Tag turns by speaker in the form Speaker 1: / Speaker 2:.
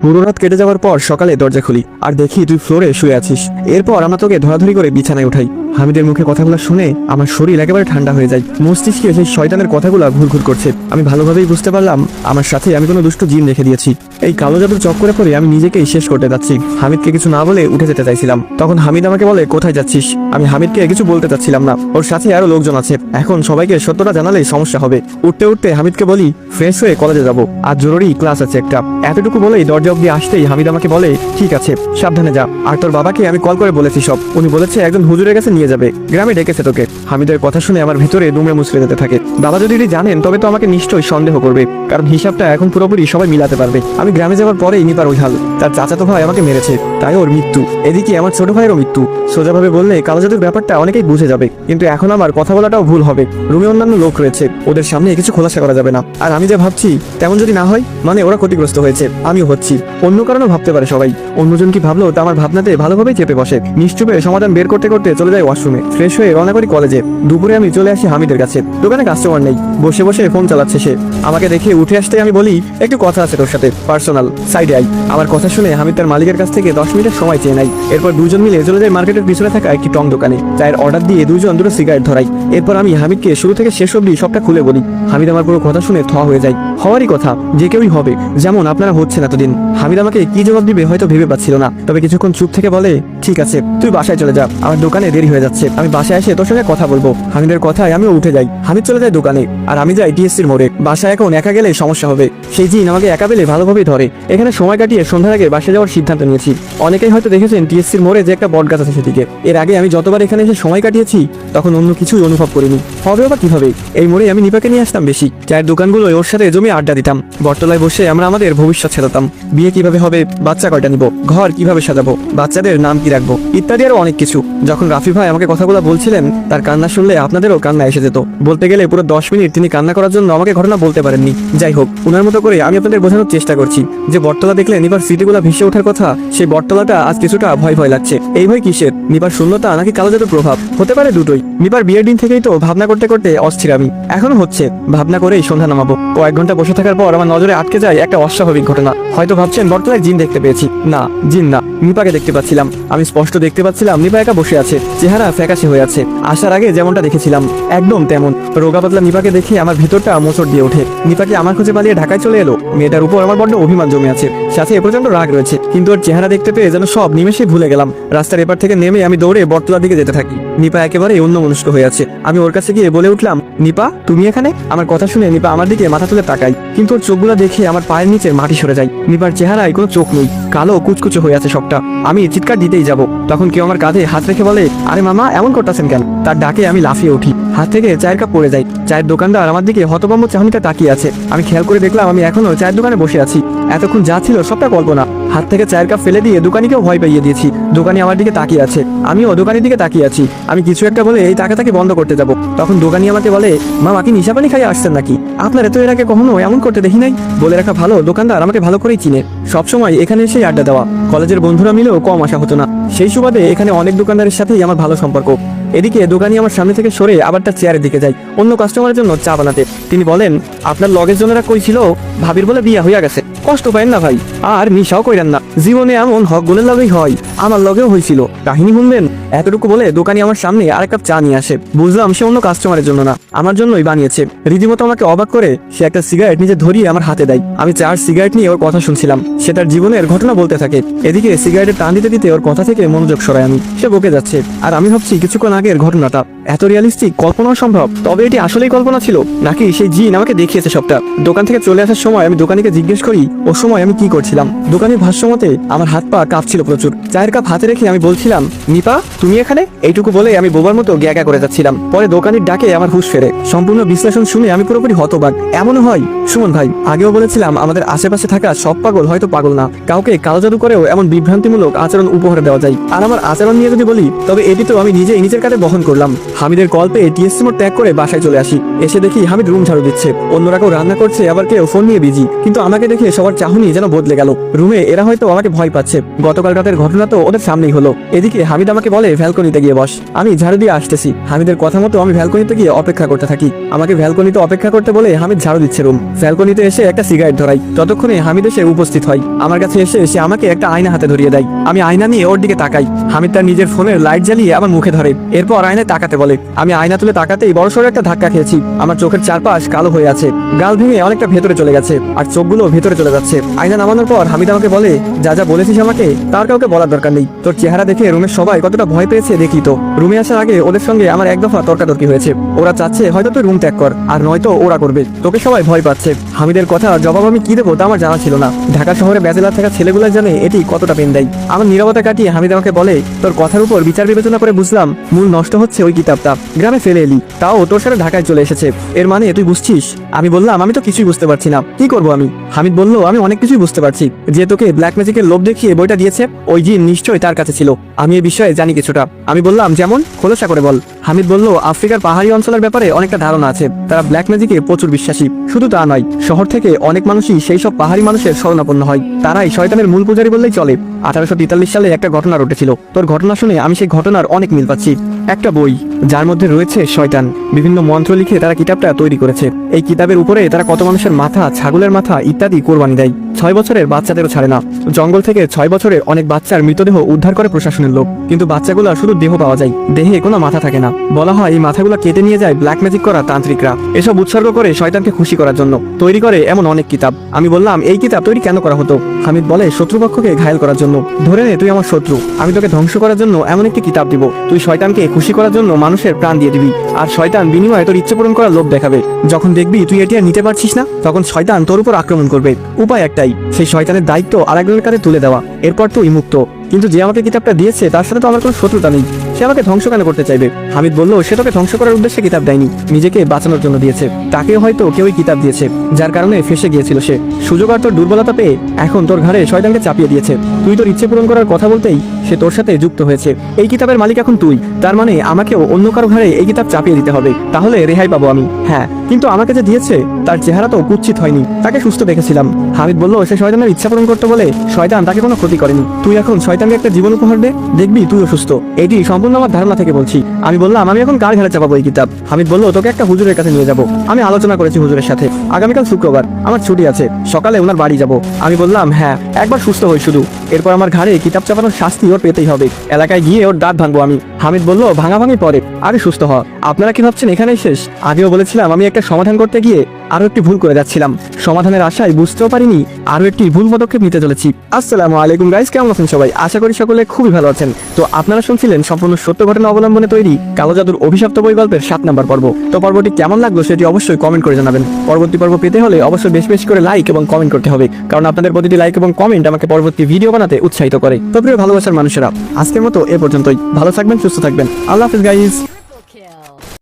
Speaker 1: পুরো রাত কেটে যাওয়ার পর সকালে দরজা খুলি আর দেখি তুই ফ্লোরে শুয়ে আছিস। এরপর আমরা তোকে ধরাধরি করে বিছানায় উঠাই। হামিদের মুখে কথাগুলো শুনে আমার শরীর একেবারে ঠান্ডা হয়ে যায়। মস্তিষ্কে সেই শয়তানের কথাগুলো ঘুরঘুর করছে। আমি ভালোভাবেই বুঝতে পারলাম আমার সাথে আমি কোনো দুষ্ট জিন রেখে দিয়েছি। এই কালো জাদুর চক্করে পরে আমি নিজেকেই শেষ করতে যাচ্ছি। হামিদকে কিছু না বলে উঠে যেতে চাইছিলাম। তখন হামিদ আমাকে বলে, কোথায় যাচ্ছিস? আমি হামিদকে কিছু বলতে চাচ্ছিলাম না। ওর সাথে আরও লোকজন আছে। এখন সবাইকে সত্যটা জানালেই সমস্যা হবে। উঠতে উঠতে হামিদকে বলি, ফ্রেশ হয়ে কলেজে যাব। আর জরুরি ক্লাস আছে একটা। এতটুকু বলেই দরজা অব্দি আসতেই হামিদ আমাকে বলে, ঠিক আছে, সাবধানে যা। আর তোর বাবাকে আমি কল করে বলেছি সব। উনি বলেছে, একজন হুজুরের কাছে নিয়ে যাবে। গ্রামে ডেকেছে তোকে। হামিদের কথা শুনে আমার ভিতরে দুমড়ে মুচড়ে যেতে থাকে। বাবা যদি জানেন, তবে তো আমাকে নিশ্চয়ই সন্দেহ করবে। কারণ হিসাবটা এখন পুরোপুরি সবাই মিলাতে পারবে। আমি গ্রামে যাওয়ার পরেই নিপার ওই হাল তার চাচাতো ভাই আমাকে মেরেছে। তাই ওর মৃত্যু। এদিকে আমার ছোট ভাইয়েরও মৃত্যু। সোজাভাবে বললে কালো জাদুর ব্যাপারটা অনেকেই বুঝে যাবে। কিন্তু এখন আমার কথা বলাটাও ভুল হবে। রুমে অন্যান্য লোক রয়েছে। ওদের সামনে কিছু খোলাসা করা যাবে না। আর আমি যা ভাবছি, তেমন যদি না হয় মানে ওরা ক্ষতিগ্রস্ত হয়েছে। আমিও হচ্ছি। অন্য কারণও ভাবতে পারে সবাই। অন্যজন কি ভাবলো, তা আমার ভাবনাতে ভালোভাবেই চেপে বসে। নিশ্চুপে সমাধান বের করতে করতে চলে যায় ওয়াশরুমে ফ্রেশ হয়ে রওনা করি কলেজে। দুপুরে আমি চলে আসি হামিদের কাছে। দোকানে কাস্টমার নেই। বসে বসে ফোন চালাচ্ছে সে। আমাকে দেখে উঠে আসতে আমি বলি, একটু কথা আছে তোর সাথে পার্সোনাল সাইডে আই আমার কথা শুনে হামিদ তার মালিকের কাছ থেকে দশ মিনিটের সময় চেয়ে নেয়। এরপর দুজন মিলে চলে যায় মার্কেটের পিছনে থাকা একটি টং দোকানে, চায়ের অর্ডার দিয়ে দুজন দুটো সিগারেট ধরাই। এরপর আমি হামিদকে শুরু থেকে শেষ অবধি সবটা খুলে বলি। হামিদ আমার পুরো কথা শুনে থ হয়ে যায়। হওয়ারই কথা, যে কেউই হবে, যেমন আপনারা হচ্ছেন এতদিন। হামিদ আমাকে কি জবাব দিবে হয়তো ভেবে পাচ্ছিল না। তবে কিছুক্ষণ চুপ থেকে বলে ঠিক আছে, তুই বাসায় চলে যা। আমার দোকানে দেরি হয়ে যাচ্ছে। আমি বাসায় এসে তোর সঙ্গে কথা বলব। হামিদের কথায় আমিও উঠে যাই। হামিদ চলে যায় দোকানে। আর আমি যাই টিএসসির মোড়ে। বাসায় এখন একা গেলে সমস্যা হবে। সেই জিন আমাকে একা পেলে ভালোভাবেই ধরে। এখানে সময় কাটিয়ে সন্ধ্যার আগে বাসায় যাওয়ার সিদ্ধান্ত নিয়েছি। অনেকেই হয়তো দেখেছেন টিএসসির মোড়ে যে একটা বট গাছ আছে সেদিকে। এর আগে আমি যতবার এখানে এসে সময় কাটিয়েছি, তখন অন্য কিছুই অনুভব করিনি। হবে বা কীভাবে? এই মোড়ে আমি নিপাকে নিয়ে আসতাম বেশি। চায়ের দোকানগুলো ওর সাথে জমি আড্ডা দিতাম। বটতলায় বসে আমরা আমাদের ভবিষ্যৎ সাজাতাম বিয়ে কীভাবে হবে? বাচ্চা কয়টা নিব? ঘর কীভাবে সাজাবো? বাচ্চাদের নাম কি রাখব। ইত্যাদি আরও অনেক কিছু। যখন রাফি ভাই আমাকে কথাগুলো বলছিলেন, তার কান্না শুনলে আপনাদেরও কান্না এসে যেত। বলতে গেলে পুরো দশ মিনিট তিনি কান্না করার জন্য আমাকে ঘটনা বলতে পারেননি। যাই হোক, উনার মতো করে আমি আপনাদের বোঝানোর চেষ্টা করছি যে বটতলা দেখলে নিবার স্মৃতিগুলো ভেসে ওঠার কথা, সেই বটতলাটা আজ কিছুটা ভয় ভয় লাগছে। এই ভয় কিসের? নিবার শূন্যতা নাকি কালো জাদুর প্রভাব? হতে পারে দুটোই। নিবার বিয়ের দিন থেকেই তো ভাবনা করতে করতে অস্থির আমি। এখনও হচ্ছে। ভাবনা করেই সন্ধ্যা নামাবো। কয়েক ঘণ্টা বসে থাকার পর আমার নজরে আটকে যায় একটা অস্বাভাবিক ঘটনা। হয়তো ভাবছেন বটতলায় জিন দেখতে পেয়েছি। না, জিন না। নিপাকে দেখতে পাচ্ছিলাম। আমি স্পষ্ট দেখতে পাচ্ছিলাম নিপা একা বসে আছে, চেহারা ফ্যাকাশে হয়ে আছে। আসার আগে যেমনটা দেখেছিলাম, একদম তেমন। রোগা পাতলা নিপাকে দেখে আমার ভিতরটা মোচড় দিয়ে ওঠে। নিপাকে আমার খুঁজে পালিয়ে ঢাকায় চলে এলো। মেয়েটার উপর আমার বড্ড অভিমান জমে আছে। সাথে এ পর্যন্ত রাগ রয়েছে। কিন্তু ওর চেহারা দেখতে পেয়ে যেন সব নিমেষে ভুলে গেলাম। রাস্তার এপার থেকে নেমে আমি দৌড়ে বটতলার দিকে যেতে থাকি। নিপা একেবারে অন্য মনস্ক হয়ে আছে। আমি ওর কাছে গিয়ে বলে উঠলাম নিপা, তুমি এখানে? আমার কথা শুনে নিপা আমার দিকে মাথা তুলে তাকাই কিন্তু ওর চোখগুলো দেখে আমার পায়ের নিচে মাটি সরে যায়। নিপার চেহারায় কোনো চোখ নেই, কালো কুচকুচো হয়ে আছে সবটা। আমি চিৎকার দিতেই যাব, তখন কেউ আমার কাঁধে হাত রেখে বলে, আরে মামা, এমন করতেছেন কেন? তার ডাকে আমি লাফিয়ে উঠি। হাত থেকে চায়ের কাপ পড়ে যায়। চায়ের দোকানদার আমার দিকে হতভম্ব চাহনিটা তাকিয়ে আছে। আমি খেয়াল করে দেখলাম আমি এখনও চায়ের দোকানে বসে আছি। এতক্ষণ যা ছিল সবটা কল্পনা। হাত থেকে চায়ের কাপ ফেলে দিয়ে দোকানিকেও ভয় পাইয়ে দিয়েছি। দোকানি আমার দিকে তাকিয়ে আছে। আমিও দোকানের দিকে তাকিয়ে আছি। আমি কিছু একটা বলে এই তাকাতাকি বন্ধ করতে যাব। তখন দোকানি আমাকে বলে, মা কি নিশা পানি খাইয়ে আসছেন নাকি? আপনার এত এর আগে কখনো এমন করতে দেখি নাই? বলে রাখা ভালো, দোকানদার আমাকে ভালো করেই চিনে। সবসময় এখানে এসেই আড্ডা দেওয়া। কলেজের বন্ধুরা মিলেও কম আসা হতো না। সেই সুবাদে এখানে অনেক দোকানদারের সাথেই আমার ভালো সম্পর্ক। এদিকে দোকানি আমার সামনে থেকে সরে আবার তার চেয়ারের দিকে যায়। অন্য কাস্টমারের জন্য চা বানাতে। তিনি বলেন, আপনার লগের জনেরা কইছিল ভাবির বলে বিয়া হইয়া গেছে। কষ্ট পাইন না ভাই, আর নিশাও কইরেন না। জীবনে এমন হক গুণের লগেই হয়, আমার লগেও হয়েছিল কাহিনী শুনবেন? এতটুকু বলে দোকানি আমার সামনে আরেক কাপ চা নিয়ে আসে। বুঝলাম সে অন্য কাস্টমারের জন্য না, আমার জন্যই বানিয়েছে। রীতিমতো আমাকে অবাক করে সে একটা সিগারেট নিজে ধরিয়ে আমার হাতে দেয়। আমি চার সিগারেট নিয়ে ওর কথা শুনছিলাম। সে তার জীবনের ঘটনা বলতে থাকে। এদিকে সিগারেটের টান দিতে দিতে ওর কথা থেকে মনোযোগ সরাই আমি। সে বকে যাচ্ছে। আর আমি ভাবছি কিছুক্ষণ আগের ঘটনাটা। এত রিয়ালিস্টিক কল্পনাও সম্ভব। তবে এটি আসলেই কল্পনা ছিল? নাকি সেই জিন আমাকে দেখিয়েছে সবটা। দোকান থেকে চলে আসার সময় আমি দোকানিকে জিজ্ঞেস করি, ও সময় আমি কি করছিলাম? দোকানের ভাষ্য মতে, আমার হাত পা কাঁপছিল প্রচুর। চায়ের কাপ হাতে রেখে আমি বলছিলাম, নিপা, তুমি এখানে? এইটুকু বলে আমি বোবার মতো গ্যাগা করে যাচ্ছিলাম। পরে দোকানের ডাকে আমার হুশ ফেরে। সম্পূর্ণ বিশ্লেষণ শুনে আমি পুরোপুরি হতবাক। এমনও হয়, সুমন ভাই, আগেও বলেছিলাম আমাদের আশেপাশে থাকা সব পাগল হয়তো পাগল না। কাউকে কালো জাদু করেও এমন বিভ্রান্তিমূলক আচরণ উপহার দেওয়া যায়। আর আমার আচরণ নিয়ে যদি বলি, তবে এটি তো আমি নিজেই নিজের কাছে বহন করলাম। হামিদের কল পেয়ে টিএসসি মোড় ত্যাগ করে বাসায় চলে আসি। এসে দেখি হামিদ রুম ঝাড়ু দিচ্ছে। অন্যরা কেউ রান্না করছে, আবার কেউ ফোন নিয়ে বিজি কিন্তু আমাকে দেখে সবার চাহনি যেন বদলে গেল। রুমে এরা হয়তো আমাকে ভয় পাচ্ছে। গতকাল রাতের ঘটনা তো ওদের সামনেই হলো। এদিকে হামিদ আমাকে বলে, ভ্যালকনিতে গিয়ে বস। আমি ঝাড়ু দিয়ে আসতেছি। হামিদের কথা মতো আমি ভ্যালকনিতে গিয়ে অপেক্ষা করতে থাকি। আমাকে ভ্যালকনিতে অপেক্ষা করতে বলে হামিদ ঝাড়ু দিচ্ছে রুম ভ্যালকনিতে এসে একটা সিগারেট ধরাই। ততক্ষণে হামিদ এসে উপস্থিত হয়। আমার কাছে এসে সে আমাকে একটা আয়না হাতে ধরিয়ে দেয়। আমি আয়না নিয়ে ওর দিকে তাকাই। হামিদ তার নিজের ফোনের লাইট জ্বালিয়ে আমার মুখে ধরে। এরপর আয়নায় তাকাতে বলে, আমি আয়না তুলে তাকাতেই বড়সড় একটা ধাক্কা খেয়েছি। আমার চোখের চারপাশ কালো হয়ে আছে। গাল ভেঙে অনেকটা ভেতরে চলে গেছে, আর চোখগুলো ভেতরে চলে যাচ্ছে। আয়না নামানোর পর হামিদ আমাকে বলে, যা যা বলেছিস আমাকে, তার কাউকে বলার দরকার নেই। তোর চেহারা দেখে রুমের সবাই কতটা ভয় পেয়েছে দেখি তো। রুমে আসার আগে ওদের সঙ্গে আমার এক দফা তর্কাতর্কি হয়েছে। ওরা চাচ্ছে হয়তো তুই রুম ত্যাগ কর, আর নয়তো ওরা করবে। তোকে সবাই ভয় পাচ্ছে। হামিদের কথা, জবাব আমি কি দেবো তা আমার জানা ছিল না। ঢাকা শহরে ব্যাচেলার থাকা ছেলেগুলো জানে এটি কতটা পেন দেয়। আমার নীরবতা কাটিয়ে হামিদ আমাকে বলে, তোর কথার উপর বিচার বিবেচনা করে বুঝলাম, মূল নষ্ট হচ্ছে ওই কিতাবটা। গ্রামে ফেলে এলি। তাও তোর সাথে ঢাকায় চলে এসেছে। এর মানে তুই বুঝছিস? আমি বললাম, আমি তো কিছুই বুঝতে পারছি না। কি করব আমি? হামিদ বলল, আমি অনেক কিছুই বুঝতে পারছি। যে তোকে ব্ল্যাক ম্যাজিকের লোভ দেখিয়ে বইটা দিয়েছে, ওই জিন নিশ্চয়ই তার কাছে ছিল। আমি এই বিষয়ে জানি কিছুটা। আমি বললাম, যেমন? খোলসা করে বল। হামিদ বলল, আফ্রিকার পাহাড়ি অঞ্চলের ব্যাপারে অনেকটা ধারণা আছে। তারা ব্ল্যাক ম্যাজিকে প্রচুর বিশ্বাসী। শুধু তা নয়, শহর থেকে অনেক মানুষই সেই সব পাহাড়ি মানুষের শরণাপন্ন হয়। তারাই শয়তানের মূল পূজারী বললেই চলে। আঠারোশো তেতাল্লিশ সালে একটা ঘটনা ঘটেছিল। তোর ঘটনা শুনে আমি সেই ঘটনার অনেক মিল পাচ্ছি। একটা বই। যার মধ্যে রয়েছে শয়তান। বিভিন্ন মন্ত্র লিখে তারা কিতাবটা তৈরি করেছে। এই কিতাবের উপরে তারা কত মানুষের মাথা, ছাগলের মাথা ইত্যাদি কোরবানি দেয়। ছয় বছরের বাচ্চাদেরও ছাড়ে না। জঙ্গল থেকে ছয় বছরের অনেক বাচ্চার মৃতদেহ উদ্ধার করে প্রশাসনের লোক। কিন্তু বাচ্চাগুলো শুধু দেহ পাওয়া যায়। দেহে কোনো মাথা থাকে না। বলা হয় এই মাথাগুলো কেটে নিয়ে যায় ব্ল্যাক ম্যাজিক করা তান্ত্রিকরা। এসব উৎসর্গ করে শয়তানকে খুশি করার জন্য। তৈরি করে এমন অনেক কিতাব। আমি বললাম, এই কিতাব তৈরি কেন করা হতো? হামিদ বলে, শত্রুপক্ষকে ঘায়ল করার জন্য। ধরে নে, তুই আমার শত্রু। আমি তোকে ধ্বংস করার জন্য এমন একটি কিতাব দিব। তুই শয়তানকে খুশি করার জন্য মানুষের প্রাণ দিয়ে দিবি। আর শয়তান বিনিময়ে তোর ইচ্ছে পূরণ করার লোভ দেখাবে। যখন দেখবি তুই এটি আর নিতে পারছিস না, তখন শয়তান তোর উপর আক্রমণ করবে। উপায় একটাই, সেই শয়তানের দায়িত্ব আরেকজনের কাছে তুলে দেওয়া। এরপর তুই মুক্ত। কিন্তু যে আমাকে কিতাবটা দিয়েছে, তার সাথে তো আমার কোনো শত্রুতা নেই। সে আমাকে ধ্বংস কেন করতে চাইবে? হামিদ বলল সে তোকে ধ্বংস করার উদ্দেশ্যে কিতাব দেয়নি। নিজেকে বাঁচানোর জন্য দিয়েছে। তাকে হয়তো কেউই কিতাব দিয়েছে, যার কারণে ফেসে গিয়েছিল সে। সুযোগ আর তোর দুর্বলতা পেয়ে এখন তোর ঘরে শয়তানকে চাপিয়ে দিয়েছে। তুই তোর ইচ্ছে পূরণ করার কথা বলতেই সে তোর সাথে যুক্ত হয়েছে। এই কিতাবের মালিক এখন তুই। তার মানে আমাকেও অন্য কারও ঘরে এই কিতাব চাপিয়ে দিতে হবে। তাহলে রেহাই পাবো আমি। হ্যাঁ। কিন্তু আমাকে যে দিয়েছে, তার চেহারা তো কুচ্ছিত হয়নি। তাকে সুস্থ দেখেছিলাম। হামিদ বলল, সে শয়তানের ইচ্ছা পূরণ করতে বলে শয়তান তাকে কোনো ক্ষতি করেনি। তুই এখন শয়তানকে একটা জীবন উপহার দে, দেখবি তুই অসুস্থ এটি সম্পূর্ণ আমার ধারণা থেকে বলছি। আমি বললাম, আমি এখন কার ঘেরা চাপাবো এই কিতাব? হামিদ বলল, তোকে একটা হুজুরের কাছে নিয়ে যাব। আমি আলোচনা করেছি হুজুরের সাথে। আগামীকাল শুক্রবার। আমার ছুটি আছে। সকালে ওনার বাড়ি যাব। আমি বললাম হ্যাঁ একবার সুস্থ হই শুধু। এরপর আমার ঘাড়ে কিতাব চাপানোর শাস্তি ওর পেতেই হবে। এলাকায় গিয়ে ওর দাঁত ভাঙবো আমি। হামিদ বলল, ভাঙাভাঙি পরে। আগে সুস্থ হ। আপনারা কি ভাবছেন এখানেই শেষ? আগেও বলেছিলাম, আমি একটা সমাধান করতে গিয়ে আরও একটি ভুল করে যাচ্ছিলাম। সমাধানের আশায় বুঝতেও পারিনি আরও একটি ভুল পদক্ষেপ নিতে চলেছি। আসসালামু আলাইকুম গাইস কেমন আছেন সবাই? আশা করি সকলে খুবই ভালো আছেন। তো আপনারা শুনছিলেন সম্পূর্ণ সত্য ঘটনা অবলম্বনে তৈরি কালো জাদুর অভিশপ্ত বই গল্পের সাত নম্বর পর্ব। তো পর্বটি কেমন লাগল সেটি অবশ্যই কমেন্ট করে জানাবেন। পরবর্তী পর্ব পেতে হলে অবশ্যই বেশ বেশি করে লাইক এবং কমেন্ট করতে হবে। কারণ আপনাদের প্রতিটি লাইক এবং কমেন্ট আমাকে পরবর্তী ভিডিও বানাতে উৎসাহিত করে। তো প্রিয় ভালোবাসার মানুষেরা, আজকের মতো এ পর্যন্তই। ভালো থাকবেন, সুস্থ থাকবেন। আল্লাহ হাফিজ গাইস